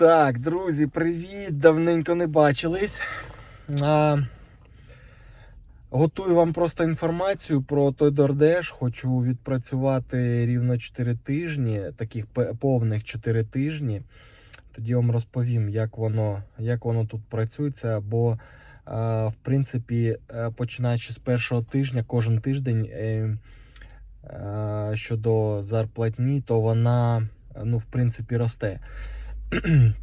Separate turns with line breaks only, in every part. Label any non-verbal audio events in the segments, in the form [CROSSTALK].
Так, друзі, привіт! Давненько не бачились. А, готую вам просто інформацію про той Дордеш. Хочу відпрацювати рівно 4 тижні, таких повних 4 тижні. Тоді вам розповім, як воно, як воно тут працюється. Бо, а, в принципі, е, починаючи з першого тижня, кожен тиждень е, е, щодо зарплатні, то вона, ну, в принципі, росте. [CLEARS THROAT]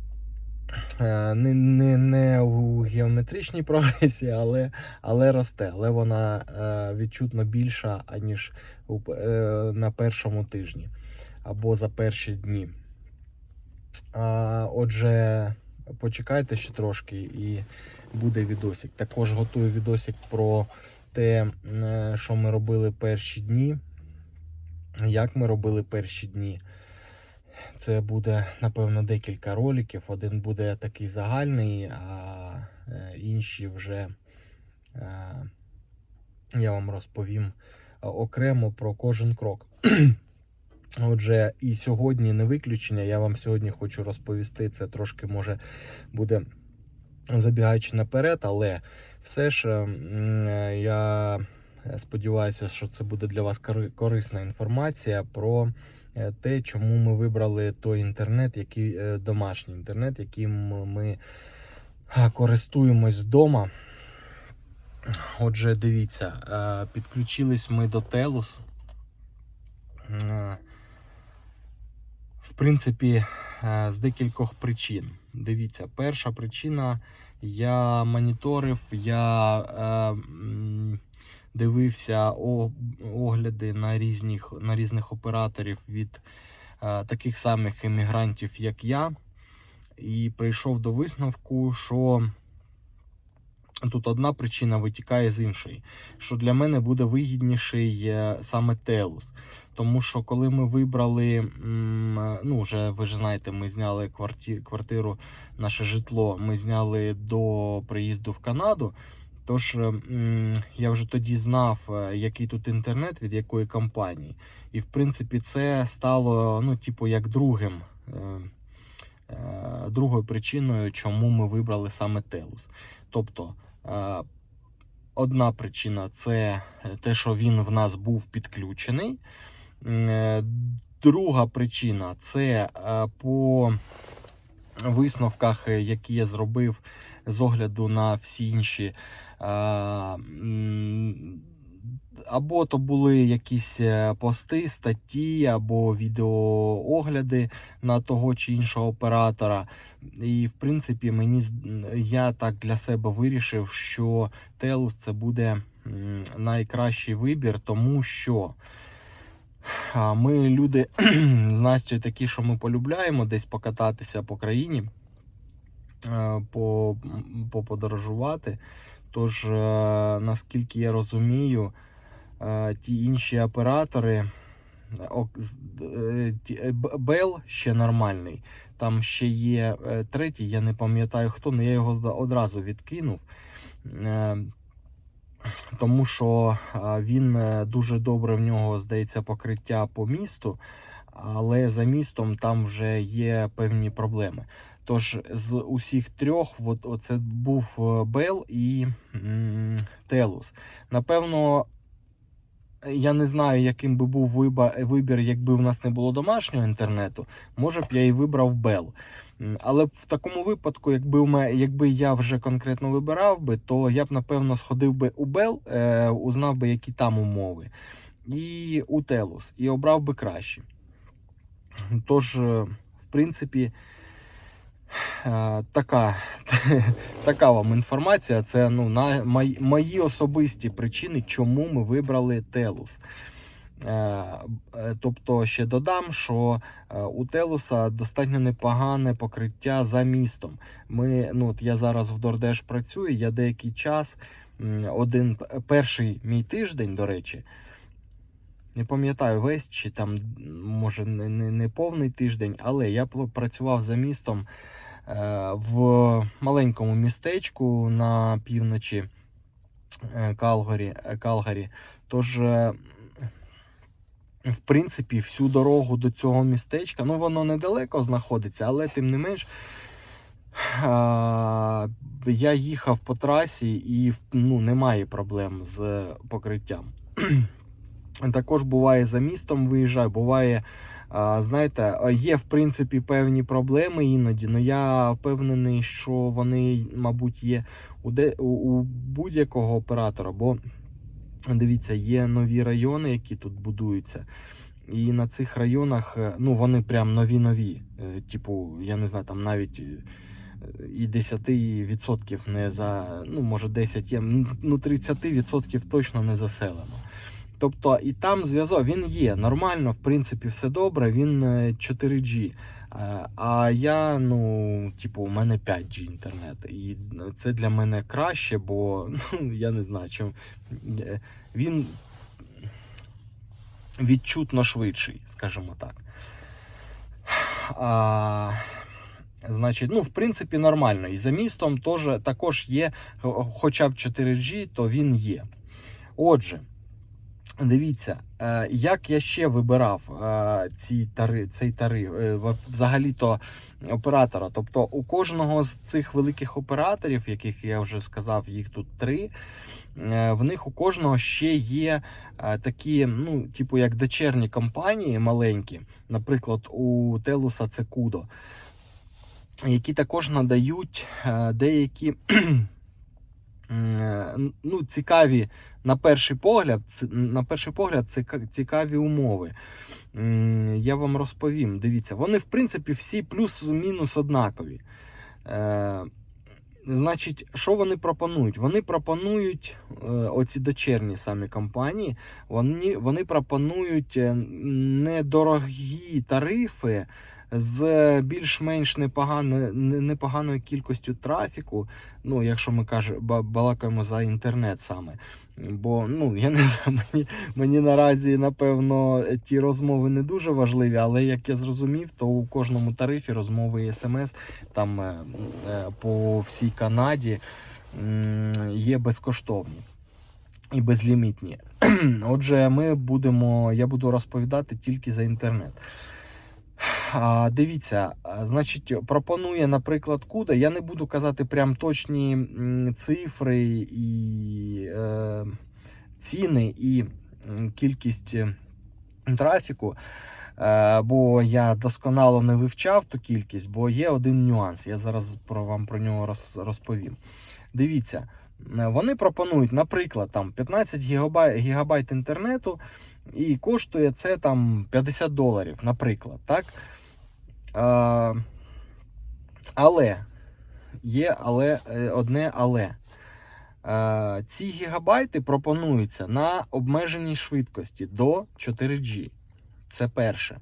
Е, не, не, не у геометричній прогресії, але, але росте. Але вона е, відчутно більша, аніж е, на першому тижні або за перші дні. Отже, почекайте ще трошки і буде відосик. Також готую відосик про те, що ми робили перші дні. Як ми робили перші дні. Це буде, напевно, декілька роликів. Один буде такий загальний, а е, інші вже е, я вам розповім е, окремо про кожен крок. [CLEARS THROAT] Отже, і сьогодні не виключення. Я вам сьогодні хочу розповісти. Це трошки може буде забігаючи наперед, але все ж я сподіваюся, що це буде для вас корисна інформація про те, чому ми вибрали той інтернет, який е, домашній інтернет, яким ми користуємось вдома. Отже, дивіться, е, підключились ми до Телус. Е, В принципі, е, з декількох причин. Дивіться, перша причина. Я моніторив, я е, дивився огляди на різних, на різних операторів від е, таких самих емігрантів, як я, і прийшов до висновку, що тут одна причина витікає з іншої. Що для мене буде вигідніший е, саме Телус. Тому що коли ми вибрали, ну вже ви ж знаєте, ми зняли квартиру, наше житло, ми зняли до приїзду в Канаду. Тож я вже тоді знав, е, який тут інтернет від якої компанії. І в принципі це стало ну, типу, як другим, е, е, другою причиною, чому ми вибрали саме Телус. Тобто, е, одна причина це те, що він в нас був підключений. Е, Друга причина це е, по висновках, е, які я зробив з огляду на всі інші. Або то були якісь е, пости, статті, або відеоогляди на того чи іншого оператора. І, в принципі, мені я так для себе вирішив, що Телус це буде найкращий вибір, тому що ми люди [CLEARS THROAT] з Настю такі, що ми полюбляємо десь покататися по країні, е, по, поподорожувати. Тож, е, наскільки я розумію, е, ті інші оператори. е, Бел ще нормальний. Там ще є третій, я не пам'ятаю хто, але я його одразу відкинув. Тому що він дуже добре в нього здається покриття по місту, але за містом там вже є певні проблеми. Тож з усіх трьох, от, оце був е, Бел і м, Телус. Напевно, я не знаю, яким би був вибір, якби в нас не було домашнього інтернету. Може б я і вибрав. М, Але в такому випадку, якби, якби я вже конкретно вибирав би, то я б напевно сходив би у Bell, е, узнав би, які там умови, і у Телус, і обрав би краще. Тож, е, в принципі, така, [LAUGHS] така вам інформація. Це ну, на, мої, мої особисті причини, чому ми вибрали Телус. Е, е, Тобто ще додам, що е, у Телуса достатньо непогане покриття за містом. Ми, ну, от я зараз в Дордеш працюю, я деякий час, один перший мій тиждень, до речі, не пам'ятаю весь чи там, може, не, не, не повний тиждень, але я працював за містом е, в маленькому містечку на півночі е, Калгарі. е, Калгарі. Тож, в принципі, всю дорогу до цього містечка, ну воно недалеко знаходиться, але тим не менш, я їхав по трасі і ну, немає проблем з покриттям. Також буває за містом виїжджаю, буває, знаєте, є в принципі певні проблеми іноді, але я впевнений, що вони, мабуть, є у, будь-якого оператора. Бо дивіться, є нові райони, які тут будуються. І на цих районах, е, ну вони прям нові-нові. Е, Типу, я не знаю, там навіть е, і 10% не за, ну може 10 є, ну 30% точно не заселено. Тобто і там зв'язок він є нормально, в принципі, все добре. Він е, 4G. Е, А я, ну, типу, у мене 5G інтернет. І це для мене краще, бо [LAUGHS] ну, я не знаю, чим е, він відчутно швидший, скажімо так. А, значить, ну, в принципі, нормально. І за містом теж, також є, хоча б 4G, то він є. Отже, дивіться, е, як я ще вибирав е, ці тари, цей тариф, е, взагалі-то оператора. Тобто у кожного з цих великих операторів, яких я вже сказав, їх тут три. В них у кожного ще є такі, ну, типу, як дочерні компанії маленькі, наприклад, у Телуса це Кудо, які також надають деякі [CLEARS THROAT] ну, цікаві на перший погляд, на перший погляд, ціка- цікаві умови. Я вам розповім. Дивіться, вони в принципі всі плюс-мінус однакові. Е, Значить, що вони пропонують? Вони пропонують е, оці дочерні самі компанії, вони, вони пропонують е, недорогі тарифи з більш-менш непогано, непоганою кількістю трафіку. Ну, якщо ми каже, ба- балакаємо за інтернет саме. Бо ну я не [LAUGHS] знаю, мені, мені наразі напевно ті розмови не дуже важливі, але як я зрозумів, то у кожному тарифі розмови і смс там е, е, по всій Канаді є безкоштовні і безлімітні. [CLEARS THROAT] Отже, ми будемо, я буду розповідати тільки за інтернет. Дивіться, значить, пропонує, наприклад, Куда. Я не буду казати прям точні цифри і е, ціни і кількість е, трафіку. Е, бо я досконало не вивчав ту кількість, бо є один нюанс. Я зараз про вам про нього розповім. Дивіться, вони пропонують, наприклад, там 15 гігабайт, гігабайт інтернету, і коштує це там 50 доларів, наприклад. Так? Е, але є але, е, одне але. Е, ці гігабайти пропонуються на обмеженій швидкості до 4G. Це перше.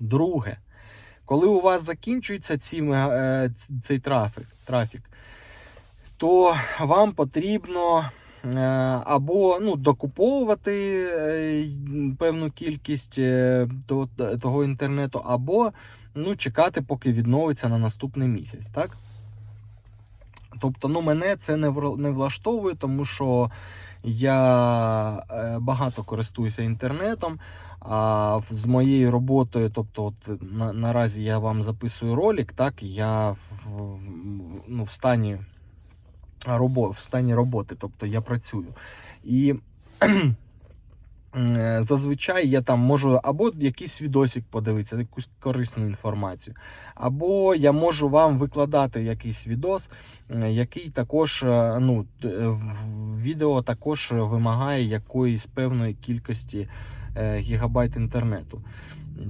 Друге, коли у вас закінчується ці, е, цей трафік, трафік, то вам потрібно або ну, докуповувати е, певну кількість е, того інтернету, або ну, чекати, поки відновиться на наступний місяць. Так? Тобто, ну, мене це не влаштовує, тому що я е, багато користуюся інтернетом. А з моєю роботою, тобто, от на, наразі я вам записую ролик, так я в, ну, в стані робо, в стані роботи, тобто я працюю. І е, зазвичай я там можу або якийсь відосик подивитися, якусь корисну інформацію, або я можу вам викладати якийсь відос, е, який також е, ну, відео також вимагає якоїсь певної кількості гігабайт інтернету.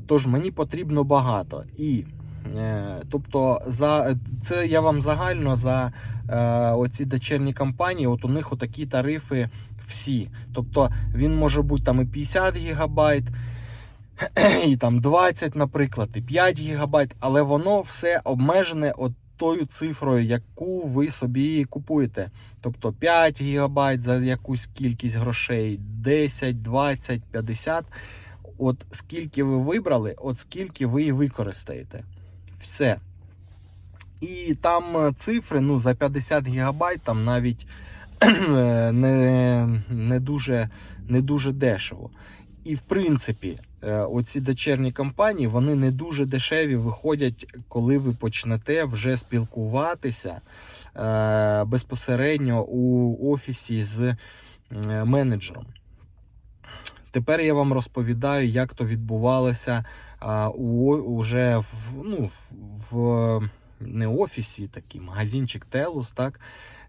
Тож мені потрібно багато. І тобто, за це я вам загально за е, оці дочерні компанії, от у них отакі тарифи всі. Тобто він може бути там і 50 гігабайт, [CLEARS THROAT] і там 20, наприклад, і 5 гігабайт, але воно все обмежене от тою цифрою, яку ви собі купуєте. Тобто 5 гігабайт за якусь кількість грошей, 10, 20, 50. От скільки ви вибрали, от скільки ви і використаєте. Все. І там е, цифри ну, за 50 гігабайт там навіть [CLEARS THROAT] не, не, дуже, не дуже дешево. І в принципі, е, оці дочерні компанії вони не дуже дешеві виходять, коли ви почнете вже спілкуватися е, безпосередньо у офісі з е, менеджером. Тепер я вам розповідаю, як то відбувалося уже в, ну, в, не офісі, такий магазинчик Телус, так,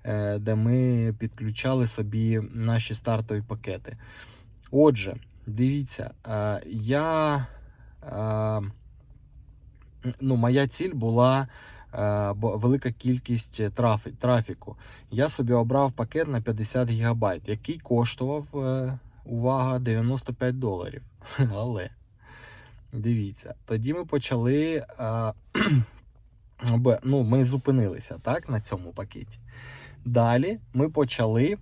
е, де ми підключали собі наші стартові пакети. Отже, дивіться, я, ну, моя ціль була е, велика кількість трафі, трафіку. Я собі обрав пакет на 50 ГБ, який коштував, е, увага, 95 доларів. [LAUGHS] Але дивіться, тоді ми почали. [CLEARS THROAT] б- ну, ми зупинилися так, на цьому пакеті. Далі ми почали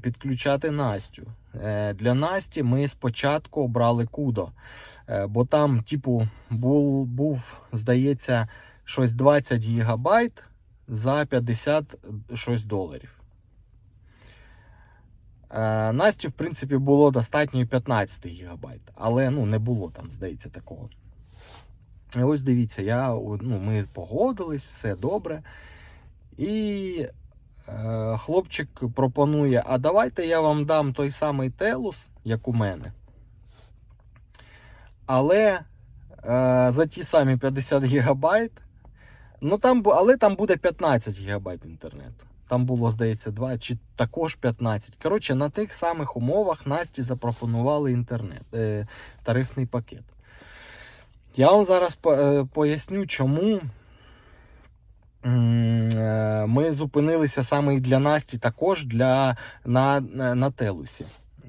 підключати Настю. Е, Для Насті ми спочатку обрали Кудо, е, бо там, типу, був, був здається, щось 20 гігабайт за 50 щось доларів. Е, Насті, в принципі, було достатньо і 15 гігабайт, але ну, не було там, здається, такого. І ось дивіться, я, ну, ми погодились, все добре. І е, хлопчик пропонує: а давайте я вам дам той самий телус, як у мене. Але е, за ті самі 50 гігабайт, ну там, але там буде 15 гігабайт інтернету. Там було, здається, 2 чи також 15. Коротше, на тих самих умовах Насті запропонували інтернет, е, тарифний пакет. Я вам зараз е, поясню, чому е, ми зупинилися саме і для Насті, також для, на, на, Телусі.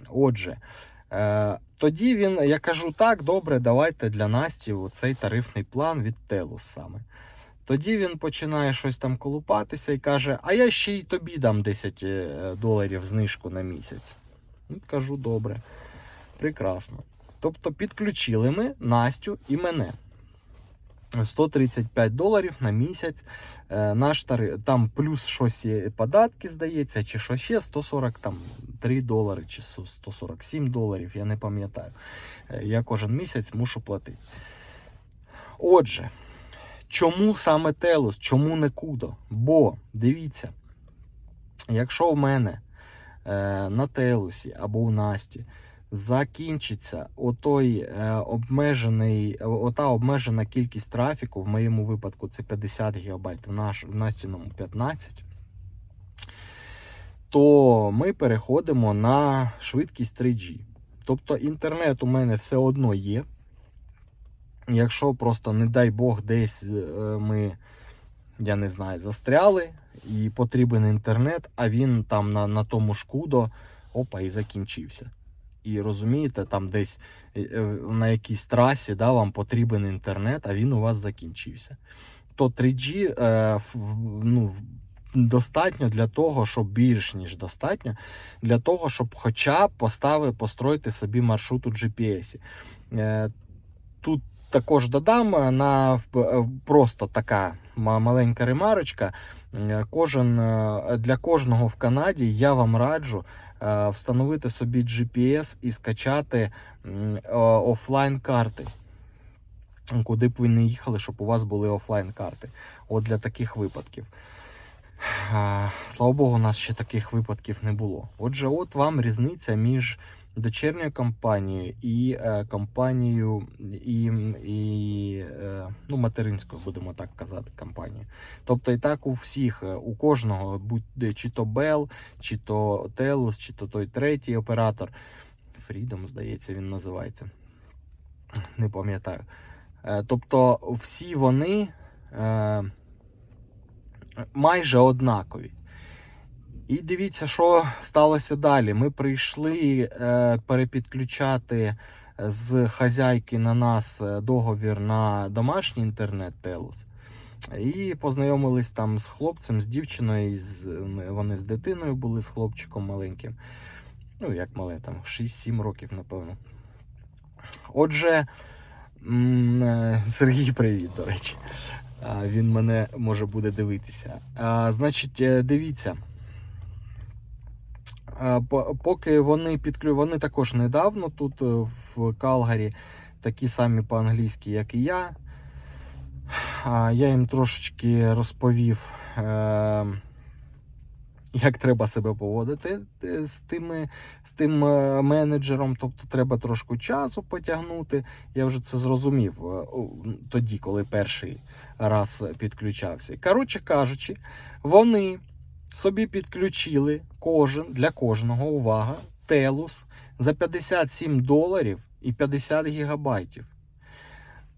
Отже, е, тоді він, я кажу, так, добре, давайте для Насті цей тарифний план від Телус саме. Тоді він починає щось там колупатися і каже: А я ще й тобі дам 10 е, доларів знижку на місяць. Ну, кажу, добре, прекрасно. Тобто підключили ми Настю і мене. 135 доларів на місяць. Е, наш тариф, там плюс щось є податки, здається, чи що ще 143 долари, чи 147 доларів, я не пам'ятаю. Е, Я кожен місяць мушу платити. Отже, чому саме Телус? Чому не Кудо? Бо дивіться, якщо в мене е, на Телусі або у Насті закінчиться отой е, обмежений, ота обмежена кількість трафіку, в моєму випадку це 50 ГБ, в, наш, в Настіному 15, то ми переходимо на швидкість 3G. Тобто інтернет у мене все одно є. Якщо просто, не дай Бог, десь е, ми, я не знаю, застряли і потрібен інтернет, а він там на, на тому шкудо, опа, і закінчився. І розумієте, там десь е, е, на якійсь трасі да, вам потрібен інтернет, а він у вас закінчився. То 3G е, ну, достатньо для того, щоб більш ніж достатньо, для того, щоб хоча б поставити, построїти собі маршрут у GPS. Е, Тут також додам е, на е, просто така маленька ремарочка. Е, Кожен, для кожного в Канаді я вам раджу встановити собі GPS і скачати е, офлайн карти. Куди б ви не їхали, щоб у вас були офлайн карти. От для таких випадків. Слава Богу, у нас ще таких випадків не було. Отже, от вам різниця між дочерньою компанією і е, компанією і, і е, ну, материнською, будемо так казати, компанією. Тобто і так у всіх, е, у кожного, будь чи то Bell, чи то Telus, чи то той третій оператор. Freedom, здається, він називається. Не пам'ятаю. Е, Тобто всі вони е, майже однакові. І дивіться, що сталося далі. Ми прийшли е, перепідключати з хазяйки на нас е, договір на домашній інтернет Телус. І познайомились там з хлопцем, з дівчиною, з, вони з дитиною були, з хлопчиком маленьким. Ну, як мале, там 6-7 років, напевно. Отже, е, Сергій, привіт, до речі. Він мене може буде дивитися. Значить, е, дивіться. Е, по- Поки вони підклю... вони також недавно тут е, в Калгарі, такі самі по-англійськи, як і я. Я їм трошечки розповів, е, як треба себе поводити з, тими, з тим менеджером. Тобто треба трошки часу потягнути. Я вже це зрозумів тоді, коли перший раз підключався. Коротше кажучи, вони собі підключили кожен для кожного увага Телус за 57 доларів і 50 гігабайтів.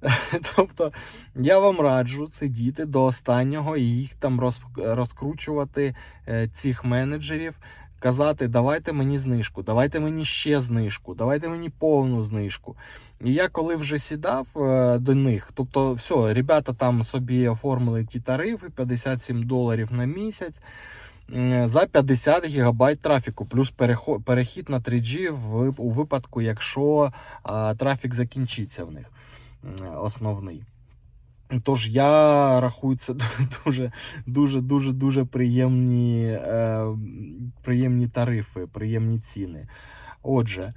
[LAUGHS] Тобто я вам раджу сидіти до останнього і їх там роз, розкручувати е, цих менеджерів, казати, давайте мені знижку, давайте мені ще знижку, давайте мені повну знижку. І я коли вже сідав е, до них, тобто, все, ребята там собі оформили ті тарифи 57 доларів на місяць. За 50 ГБ трафіку, плюс перехід на 3G в, у випадку, якщо трафік закінчиться в них основний. Тож я рахую це [LAUGHS] дуже дуже дуже дуже приємні, е, приємні тарифи, приємні ціни. Отже,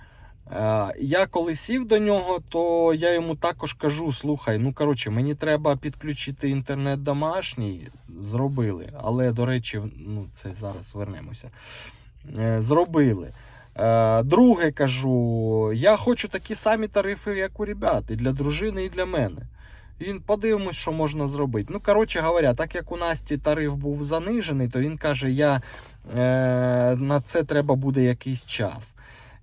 я коли сів до нього, то я йому також кажу: слухай, ну коротше, мені треба підключити інтернет домашній. Зробили. Але, до речі, ну, це зараз вернемося. Е, зробили. Е, Друге кажу, я хочу такі самі тарифи, як у ребят, і для дружини, і для мене. Він подивимось, що можна зробити. Ну, коротше говоря, так як у Насті тариф був занижений, то він каже, я, е, на це треба буде якийсь час.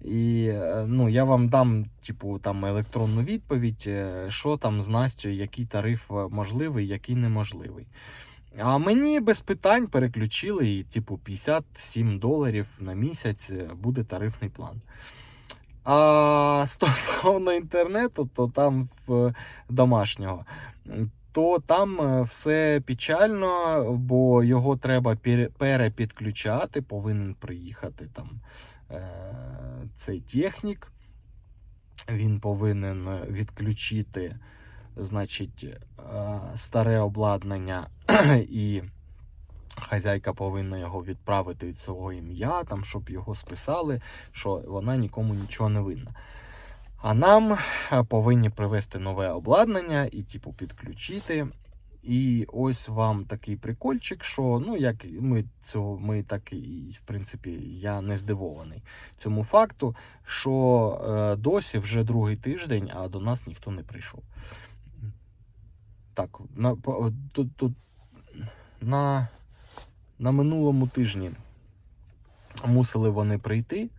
І е, ну, я вам дам типу, там, електронну відповідь, е, що там з Настю, який тариф е, можливий, який неможливий. А мені без питань переключили, і типу 57 доларів на місяць буде тарифний план. А [LAUGHS] стосовно інтернету, то там в домашнього, то там все печально, бо його треба перепідключати, повинен приїхати там цей технік. Він повинен відключити, значить, е, старе обладнання [CLEARS THROAT] і хазяйка повинна його відправити від свого ім'я, там, щоб його списали, що вона нікому нічого не винна. А нам е, повинні привезти нове обладнання і, типу, підключити. І ось вам такий прикольчик, що ну як ми цього ми так і в принципі я не здивований цьому факту, що е, досі вже другий тиждень, а до нас ніхто не прийшов. Так, на тут, тут на, на минулому тижні мусили вони прийти.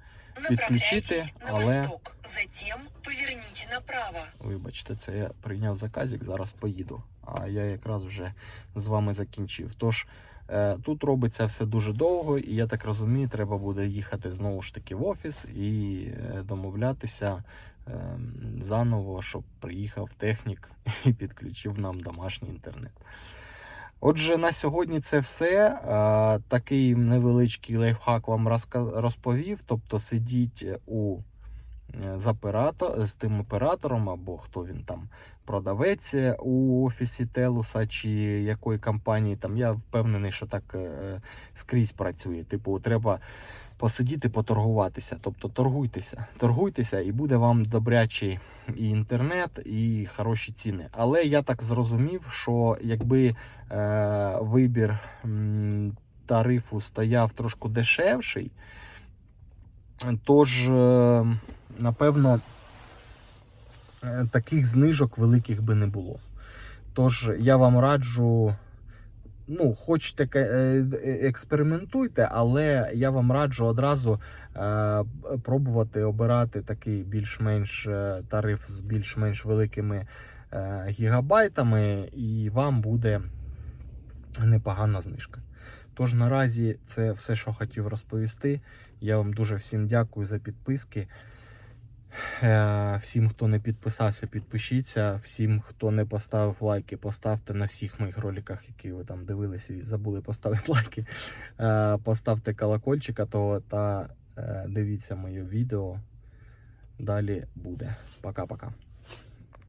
Підключити, але-
восток, затем поверните направо.
Вибачте, це я прийняв заказик, зараз поїду. А я якраз вже з вами закінчив. Тож е, тут робиться все дуже довго, і я так розумію, треба буде їхати знову ж таки в офіс і е, домовлятися е, заново, щоб приїхав технік і підключив нам домашній інтернет. Отже, на сьогодні це все. Е, Такий невеличкий лайфхак вам розповів. Тобто сидіть у з, оператор, з тим оператором, або хто він там продавець е, у офісі Телуса чи якої компанії. Там я впевнений, що так е, скрізь працює. Типу, треба посидіти, поторгуватися. Тобто торгуйтеся, торгуйтеся, і буде вам добрячий і інтернет, і хороші ціни. Але я так зрозумів, що якби е, вибір тарифу стояв трошки дешевший, тож, е, напевно, е, таких знижок великих би не було. Тож я вам раджу. Ну, хочете е, е, експериментуйте, але я вам раджу одразу е, пробувати обирати такий більш-менш тариф з більш-менш великими е, гігабайтами, і вам буде непогана знижка. Тож наразі це все, що хотів розповісти. Я вам дуже всім дякую за підписки. Е, Всім, хто не підписався, підпишіться. Всім, хто не поставив лайки, поставте на всіх моїх роликах, які ви там дивилися і забули поставити [LAUGHS] лайки. Е, Поставте колокольчика того та е, дивіться моє відео. Далі буде. Пока-пока.